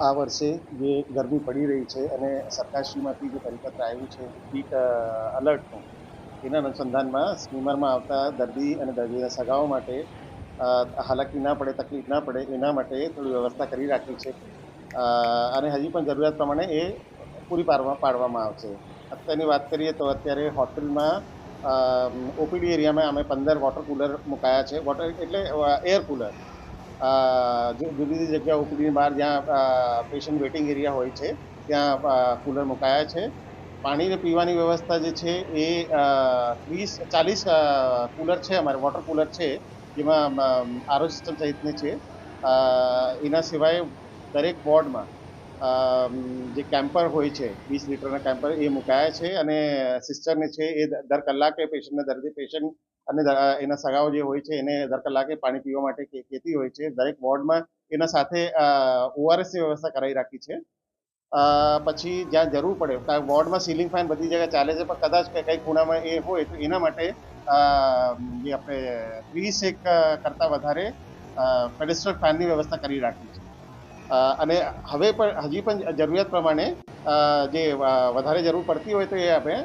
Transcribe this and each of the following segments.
આ વર્ષે જે ગરમી પડી રહી છે અને સરકારશ્રીમાંથી જે પરિપત્ર આવ્યું છે હીટ અલર્ટનું એના અનુસંધાનમાં સ્ટીમરમાં આવતા દર્દી અને દર્દીના સગાઓ માટે હાલાકી ના પડે, તકલીફ ના પડે, એના માટે થોડી વ્યવસ્થા કરી રાખી છે. અને હજી પણ જરૂરિયાત પ્રમાણે એ પૂરી પાડવા, પાડવામાં આવશે. અત્યારની વાત કરીએ તો અત્યારે હોટલમાં ઓપીડી એરિયામાં અમે પંદર વોટર કુલર મુકાયા છે. વોટર એટલે એર કુલર. જુદી જુદી જગ્યા ઓપીડીની બહાર જ્યાં પેશન્ટ વેટિંગ એરિયા હોય છે, ત્યાં કુલર મુકાયા છે. પાણીને પીવાની વ્યવસ્થા જે છે એ વીસ ચાલીસ કુલર છે અમારે વોટર કુલર છે, જેમાં આરો સિસ્ટમ સહિતની છે. એના સિવાય દરેક વોર્ડમાં જે કેમ્પર હોય છે, વીસ લીટરના કેમ્પર એ મુકાયા છે અને સિસ્ટરને છે એ દર કલાકે પેશન્ટને દર્દી પેશન્ટ અને એના સગાઓ જે હોય છે એને દર કલાકે પાણી પીવા માટે કહેતી હોય છે. દરેક વોર્ડમાં એના સાથે ઓઆરએસની વ્યવસ્થા કરાવી રાખી છે. પછી જ્યાં જરૂર પડે કારણ વોર્ડમાં સીલિંગ ફેન બધી જગ્યાએ ચાલે છે, પણ કદાચ કંઈ કંઈ ખૂણામાં એ હોય તો એના માટે જે આપણે ત્રીસ એક કરતાં વધારે પેડેસ્ટ્રલ ફેનની વ્યવસ્થા કરી રાખી અને હવે પણ, હજી પણ જરૂરિયાત પ્રમાણે જે વધારે જરૂર પડતી હોય તો એ આપણે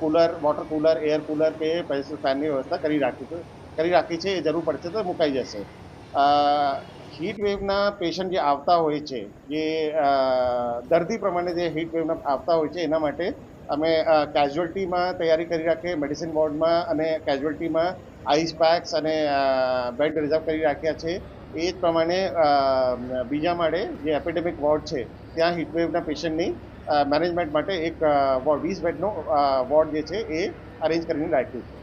cooler, water cooler, air cooler કે ફેનની વ્યવસ્થા કરી રાખી કરી રાખી છે, એ જરૂર પડશે તો મુકાઈ જશે. હીટ વેવના પેશન્ટ જે આવતા હોય છે, જે દર્દી પ્રમાણે જે હીટ વેવના આવતા હોય છે, એના માટે અમે કેઝ્યુઅલ્ટીમાં તૈયારી કરી રાખીએ મેડિસિન બોર્ડમાં અને કેઝ્યુઅલ્ટીમાં આઈસ પેક્સ અને બેડ રિઝર્વ કરી રાખ્યા છે. એ જ પ્રમાણે બીજા માળે જે એપિડેમિક વોર્ડ છે, ત્યાં હીટવેવના પેશન્ટની મેનેજમેન્ટ માટે એક વીસ બેડનો વોર્ડ જે છે એ અરેન્જ કરીને રાખ્યું છે.